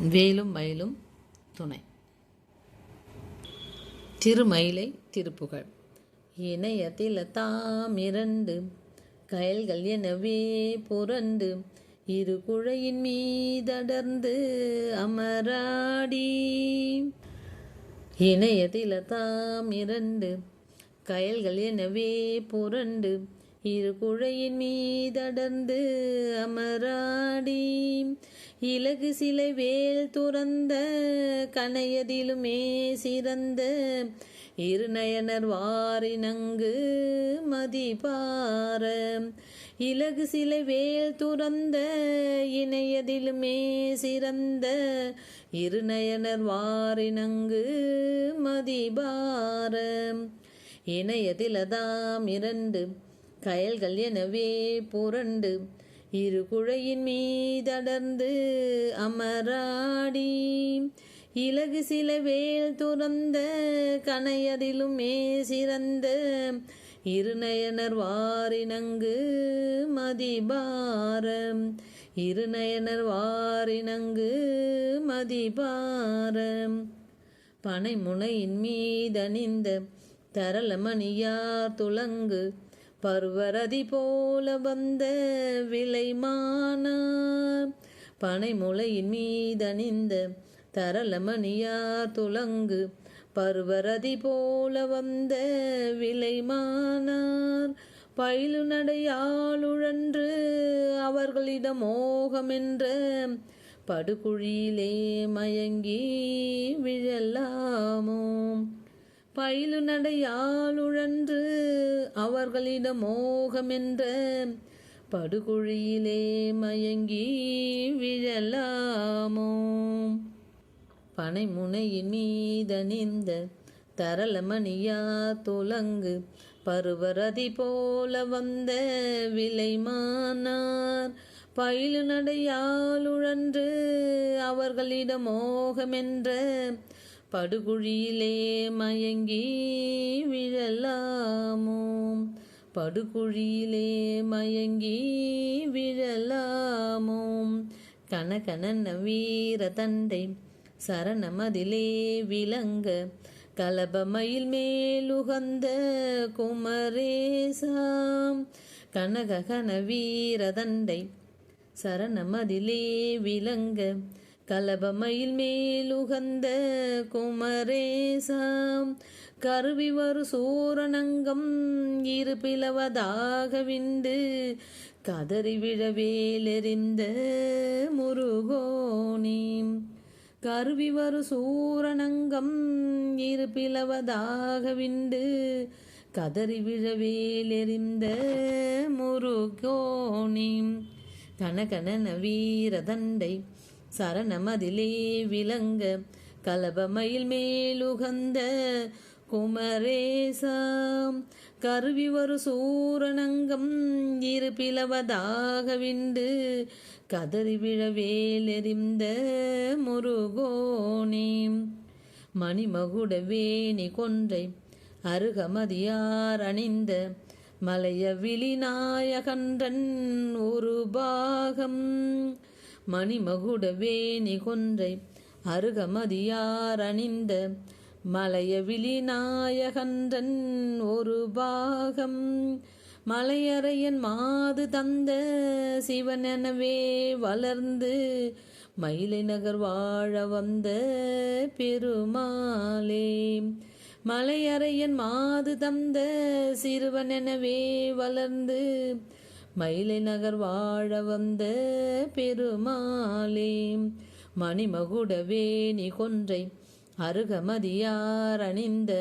வேலும் மயிலும் துணை. திருமயிலை திருப்புகழ். இணையத்தில் தாம் இரண்டு கயல்கள் எனவே புரண்டு இரு குழையின் மீதடர்ந்து அமராடி. இணையத்தில் தாம் இரண்டு கயல்கள் எனவே புரண்டு இரு குழையின் மீதடர்ந்து அமராடி. இலகு சிலை வேல் துறந்த கணையதிலுமே சிறந்த இருநயனர் வாரினங்கு மதிபார. இலகு சிலை வேல் துறந்த இணையதிலுமே சிறந்த இருநயனர் வாரினங்கு மதிபார. இணையதிலதாம் இரண்டு கயல்கள் எனவே புரண்டு இரு குழையின் மீதடர்ந்து அமராடி. இலகு சில வேல் துறந்த கணையதிலுமே சிறந்த இருநயனர் வாரினங்கு மதிபாரம். இருநயனர் வாரினங்கு மதிபாரம். பனைமுனையின் மீதணிந்த தரளமணியார் துளங்கு பர்வரதி போல வந்த விலைமானார். பனைமுளையின் மீதணிந்த தரளமணியார் துலங்கு பர்வரதி போல வந்த விலைமானார். பயிலு நடையாளுழன்று அவர்களிடம் மோகமென்ற படுகுழியிலே மயங்கி விழலாமோ. பயிலு நடையாளுழன்று அவர்களிடம் மோகமென்ற படுகுழியிலே மயங்கி விழலாமோ? பனைமுனையின் மீதணிந்த தரளமணியா துலங்கு பருவரதி போல வந்த விலைமானார். பயிலு நடையாளுழன்று அவர்களிடம் மோகமென்ற படுகுழியிலே மயங்கி விழலாமோ? படுகுழியிலே மயங்கி விழலாமோ? கனகன வீர தண்டை சரணமதிலே விளங்க கலபமயில் மேலுகந்த குமரேசாம். கனகன வீர தண்டை சரணமதிலே விளங்க கலபமயில் மேலுகந்த குமரேசாம். கருவி வரு சூரணங்கம் இரு பிளவதாக விண்டு. கதறி விழவேலெறிந்த முருகோனி. கருவி வரு சூரணங்கம் இரு பிளவதாக விண்டு. கதறி விழவேலெறிந்த முருகோனி. கனகன வீரதண்டை சரணமதிலே விளங்க கலபமயில் மேலுகந்த குமரேசாம். கருவி ஒரு சூரணங்கம் இரு பிளவதாக விண்டு கதறி விழவேலெறிந்த முருகோனி. மணிமகுட வேணி கொன்றை அருகமதியார் அணிந்த மலைய விழிநாயகன்றன் ஒரு பாகம் மணிமகுட வேணி கொன்றை அருகமதியார் அணிந்த மலைய விழிநாயகன்றன் ஒரு பாகம். மலையறையன் மாது தந்த சிவன் எனவே வளர்ந்து மயிலை நகர் வாழ வந்த பெருமாளே. மலையறையன் மாது தந்த சிறுவனெனவே வளர்ந்து மயிலை நகர் வாழ வந்த பெருமாளே மணிமகுடவேணி கொன்றை அருகமதியார் அணிந்த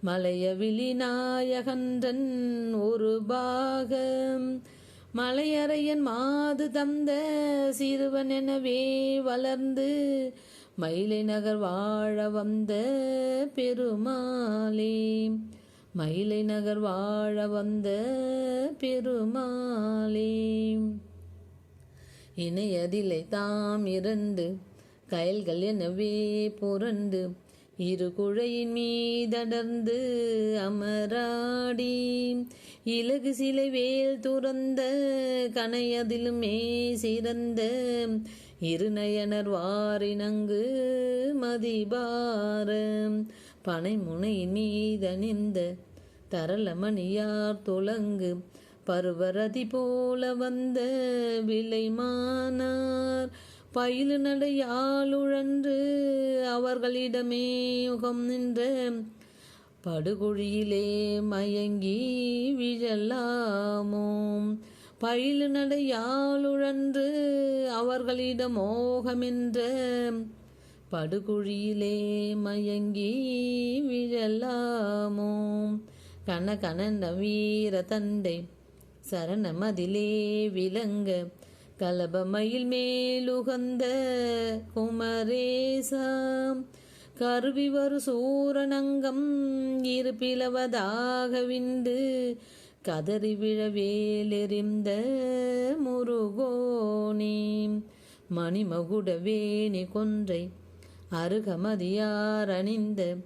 மலைய விழிநாயகன்றன் ஒரு பாகம். மலையறையன் மாது தந்த சிறுவன் எனவே வளர்ந்து மயிலை நகர் வாழ வந்த பெருமாளே. மயிலை நகர் வாழ வந்த பெருமாளே. இணையதிலை தாம் இரண்டு கயல்கள் எனவே புரண்டு இரு குழையின் மீதடர்ந்து அமராடி. இலகு சிலை வேல் துறந்த கனையதிலுமே சிறந்த இருநயனர் வாரினங்கு மதிபாரம் பனைமுனை மீதணிந்த தரளமணியார் துலங்கு பருவரதி போல வந்த விலைமானார். பயிலு நடையாளுழன்று அவர்களிடமே முகம் நின்ற படுகுழியிலே மயங்கி விழலாமோம். பயிலு நடையாளுழன்று அவர்களிடம் மோகமென்ற படுகுழியிலே மயங்கி விழலாமோ? கன கனந்த வீர தண்டை சரணமதிலே விளங்க கலபமயில் மேலுகந்த குமரேசாம். கருவி வரு சூரனங்கம் இருப்பிலவதாக விண்டு கதறி விழவேலெறிந்த முருகோனே. மணிமகுட வேணி கொன்றை அருகமதியார் அணிந்த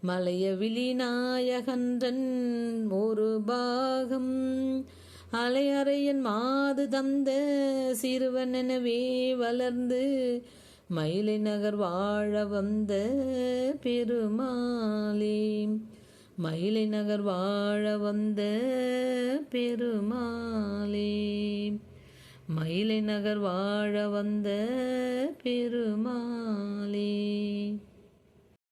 மலைய விழிநாயகன்றன் ஒரு பாகம். அலையறையன் மாது தந்த சிறுவனெனவே வளர்ந்து மயிலை நகர் வாழ வந்த பெருமாளே. மயிலை நகர் வாழ வந்த பெருமாளே. மயிலை நகர் வாழ வந்த பெருமாளே.